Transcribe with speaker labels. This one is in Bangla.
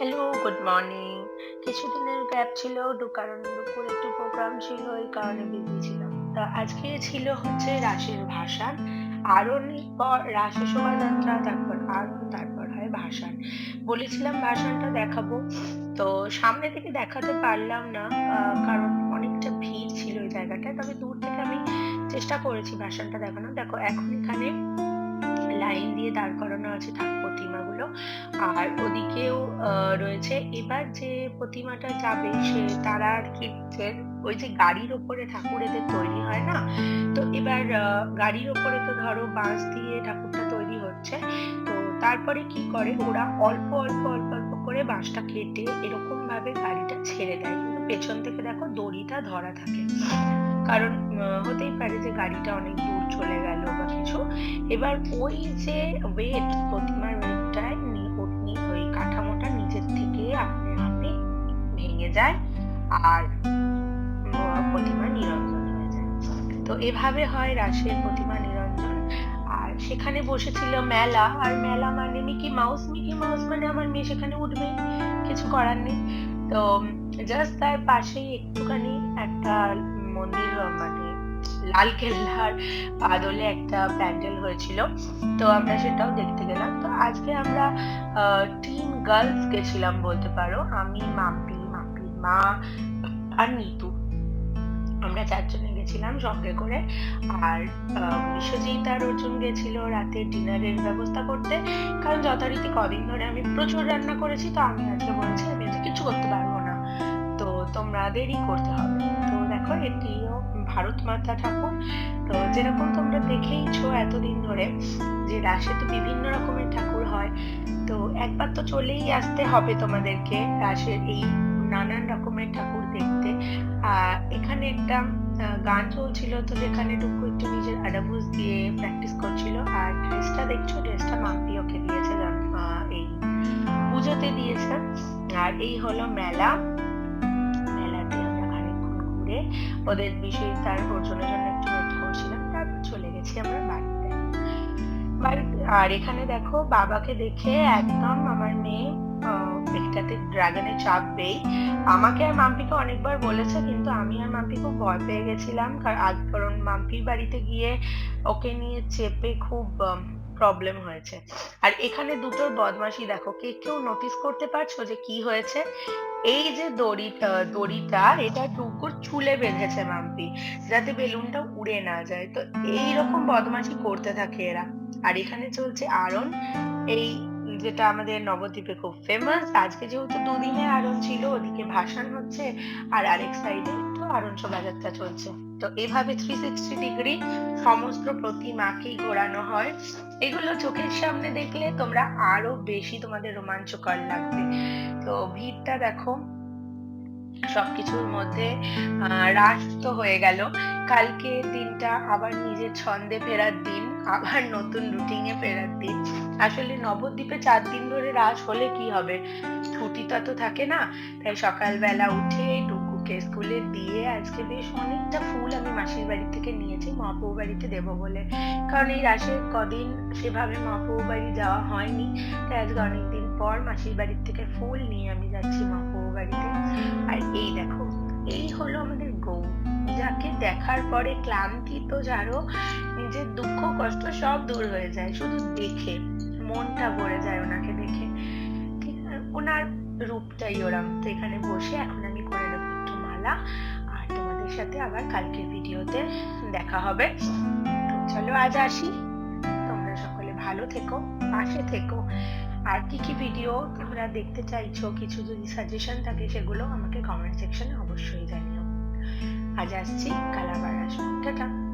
Speaker 1: হ্যালো গুড মর্নিং কিছুদিনের গ্যাপ ছিল, দু কারণ, দুপুর একটু প্রোগ্রাম ছিল, এই কারণে বিজি ছিলাম। তা আজকে ছিল হচ্ছে রাসের ভাসান আরণের পর রাসে শোভাযাত্রা, তারপর আরণ তারপর হয় ভাসান। বলেছিলাম ভাসানটা দেখাবো, তো সামনে থেকে দেখাতে পারলাম না কারণ অনেকটা ভিড় ছিল ওই জায়গাটায়, তবে দূর থেকে আমি চেষ্টা করেছি ভাসানটা দেখানো দেখো, এখন এখানে লাইন দিয়ে দাঁড় করানো আছে ঠাকুর প্রতিমাগুলো। আর ওদিকেও রয়েছে। এবার যে প্রতিমাটা যাবে, সে তারা আর কি ওই যে গাড়ির ওপরে ঠাকুর এদের তৈরি হয় না? তো এবার গাড়ির ওপরে তো ধরো বাঁশ দিয়ে ঠাকুরটা তৈরি হচ্ছে। তো তারপরে কি করে? ওরা অল্প অল্প অল্প অল্প করে বাঁশটা কেটে এরকম ভাবে গাড়িটা ছেড়ে দেয়। পেছন থেকে দেখো দড়িটা ধরা থাকে। কারণ হতেই পারে যে গাড়িটা অনেক দূর চলে গেল বা কিছু। এবার ওই যে ওয়েট প্রতিমার ওয়েটটা ওই কাঠামোটা নিজের থেকে আপনি আপনি ভেঙে যায় আর প্রতিমা নিরঞ্জন হয়ে যায়। তো এভাবে হয় রাসের প্রতিমা নিরঞ্জন। আর সেখানে বসেছিল মেলা, আর মেলা মানে মিকি মাউস। মিকি মাউস মানে আমার মেয়ে সেখানে উঠবেই, কিছু করার নেই। তো জাস্ট তার পাশেই একটুখানি একটা মন্দির মানে লাল কেল্লার আদলে একটা প্যান্ডেল হয়েছিল। তো আমরা সেটাও দেখতে গেলাম। তো আজকে আমরা টিম গার্লস গেছিলাম বলতে পারো। আমি, মাম্পি মাম্পির মা আর নিতু আমরা চারজনে গেছিলাম সঙ্গে করে। আর বিশ্বজিৎ আর অর্জুন গেছিল রাতে ডিনারের ব্যবস্থা করতে। কারণ যথারীতি কদিন ধরে আমি প্রচুর রান্না করেছি, তো আমি আজকে বলছি আমি আজকে কিছু করতে পারব না। তো তোমাদেরই করতে হবে। দেখো এটিও ভারত মাতা ঠাকুর। তো যেরকম তোমরা দেখেইছো এতদিন ধরে যে রাশে তো বিভিন্ন রকমের ঠাকুর হয়, তো একবার তো চলেই আসতে হবে তোমাদেরকে রাশের এই নানান রকমের ঠাকুর দেখতে। এখানে একটা গান চলছিল তো যেখানে টুকু একটু নিজের আডাবুস দিয়ে প্র্যাকটিস করছিল। আর ড্রেসটা দেখছ? ড্রেসটা মাম্পি ওকে দিয়েছে এই পুজোতে দিয়েছে। আর এই হলো মেলা। ওদের বিষয়ে তার অর্জনের জন্য একটু ওয়েট করছিলাম তারপর চলে গেছি আমরা বাড়িতে। বাড়িতে আর এখানে দেখো বাবাকে দেখে একদম আমার মেয়ে আহ, ড্রাগনে চাপবেই। আমাকে আর মাম্পিকে অনেকবার বলেছে কিন্তু আমি আর মাম্পি খুব ভয় পেয়ে গেছিলাম। কারণ মাম্পির বাড়িতে গিয়ে ওকে নিয়ে চেপে খুব প্রবলেম হয়েছে। আর এখানে দুটোর বদমাশি দেখো, কে কেউ নোটিস করতে পারছ যে কি হয়েছে? এই যে দড়িটা দড়িটা, এটা টুকুর চুলে বেঁধেছে মাম্পি, যাতে বেলুনটা উড়ে না যায়। তো এই রকম বদমাশি করতে থাকে এরা। আর এখানে চলছে আরন, এই যেটা আমাদের নবদ্বীপে খুব ফেমাস আজকে যেহেতু দুদিনে আরন ছিল, ওদিকে ভাসান হচ্ছে, আর আরেক সাইডে একটু শোভাযাত্রা চলছে। তো এভাবে থ্রি সিক্সটি ডিগ্রি সমস্ত প্রতিমাকেই ঘোরানো হয়। এগুলো চোখের সামনে দেখলে তোমরা আরও বেশি তোমাদের রোমাঞ্চকর লাগবে। তো ভিড়টা দেখো, সবকিছুর মধ্যে তো হয়ে গেল। কালকে দিনটা আবার নিজের ছন্দে ফেরার দিন, আবার নতুন রুটিনে ফেরার দিন। আসলে নবদ্বীপে চার দিন ধরে রাস হলে কি হবে? ছুটিটা তো থাকে না, তাই সকালবেলা উঠে টুকুকে স্কুলে দিয়ে আজকে বেশ অনেকটা ফুল আমি মাসির বাড়ি থেকে নিয়েছি মহাপ্রভু বাড়িতে দেবো বলে। কারণ এই রাসের কদিন সেভাবে মহাপ্রভু বাড়ি যাওয়া হয়নি, তাই আজকে অনেকদিন পর মাসির বাড়ির থেকে ফুল নিয়ে আমি যাচ্ছি মহাপ্রভু বাড়িতে। আর এই দেখো, এই হলো আমাদের গৌ যাকে দেখার পরে ক্লান্তি তো যারো নিজের দুঃখ কষ্ট সব দূর হয়ে যায়, শুধু দেখে, মনটা ভরে যায় ওনাকে দেখে। ঠিক ওনার রূপটাই ওরম, তো এখানে বসে এখন আমি করে নেব আর তোমাদের সাথে আবার কালকের ভিডিওতে দেখা হবে। তো চলো আজ আসি। তোমরা সকলে ভালো থেকো, পাশে থেকো। আর কি কি ভিডিও তোমরা দেখতে চাইছো, কিছু যদি সাজেশন থাকে সেগুলো আমাকে কমেন্ট সেকশনে অবশ্যই জানিও। আজ আসছি, কাল আবার আসব। টাটা।